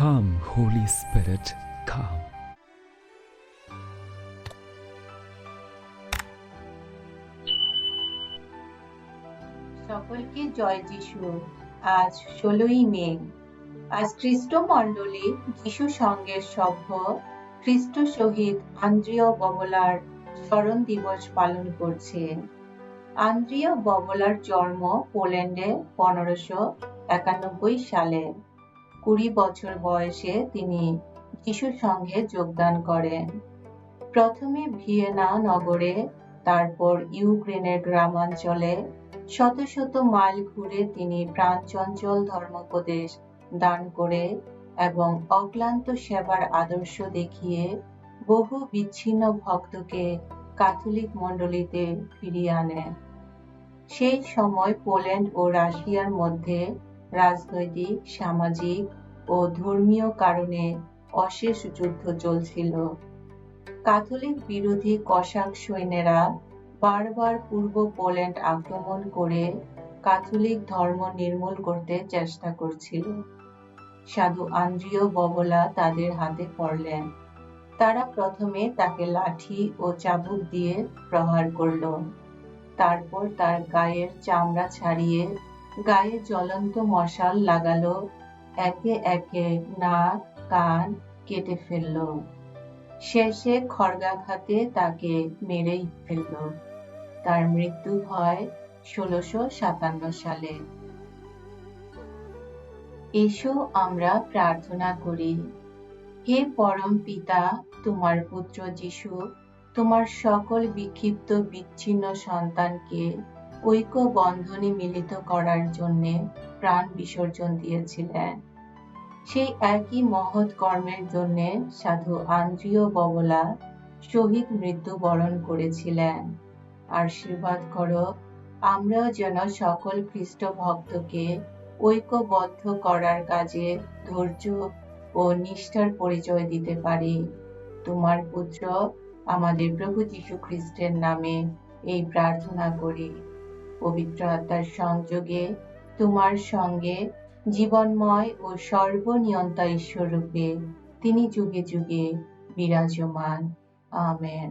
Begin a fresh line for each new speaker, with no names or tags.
Come, Holy Spirit, come.
সকলকে জয় যিশু। আজ ষোলোই মে। আজ খ্রিস্ট মণ্ডলী যিশু সঙ্গের সভ্য খ্রিস্ট শহীদ আন্দ্রিয় ববলার স্মরণ দিবস পালন করছে। আন্দ্রিয় ববলার জন্ম পোল্যান্ডে পনেরোশো একানব্বই সালে। কুড়ি বছর বয়সে তিনি যিশুর সঙ্গে যোগদান করেন। প্রথমে ভিয়েনা নগরে, তারপর ইউক্রেনের গ্রামাঞ্চলে শত শত মাইল ঘুরে তিনি প্রাণচঞ্চল ধর্মোপদেশ দান করে এবং অক্লান্ত সেবার আদর্শ দেখিয়ে বহু বিচ্ছিন্ন ভক্তকে ক্যাথলিক মণ্ডলীতে ফিরিয়ে আনেন। সেই সময় পোল্যান্ড ও রাশিয়ার মধ্যে রাজনৈতিক, সামাজিক ও ধর্মীয় কারণে অশেষ যুদ্ধ চলছিল। ক্যাথলিক বিরোধী কসাক সৈন্যেরা বারবার পূর্ব পোল্যান্ড আক্রমণ করে ক্যাথলিক ধর্ম নির্মূল করতে চেষ্টা করছিল। সাধু আন্দ্রিয় ববলা তাদের হাতে পড়লেন। তারা প্রথমে তাকে লাঠি ও চাবুক দিয়ে প্রহার করল। তারপর তার গায়ের চামড়া ছাড়িয়ে গায়ে জ্বলন্ত মশাল লাগালো, একে একে নাক, কান কেটে ফেলল। শেষে খড়গাঘাতে তাকে মেরেই ফেলল। তার মৃত্যু হয় ষোলোশো সাতান্ন সালে। এসো আমরা প্রার্থনা করি, হে পরম পিতা, তোমার পুত্র যিশু, তোমার সকল বিক্ষিপ্ত বিচ্ছিন্ন সন্তানকে ঐক্য বন্ধনে মিলিত করার জন্য প্রাণ বিসর্জন দিয়েছিলেন। সেই একই মহৎ কর্মের জন্য সাধু আন্দ্রিয় ববলা শহীদ মৃত্যু বরণ করেছিলেন। আশীর্বাদ করো, আমরাও যেন সকল খ্রিস্ট ভক্তকে ঐক্যবদ্ধ করার কাজে ধৈর্য ও নিষ্ঠার পরিচয় দিতে পারি। তোমার পুত্র, আমাদের প্রভু যীশু খ্রিস্টের নামে এই প্রার্থনা করি। পবিত্র আত্মার সংযোগে তোমার সঙ্গে জীবনময় ও সর্বনিয়ন্তা ঈশ্বর রূপে তিনি যুগে যুগে বিরাজমান। আমেন।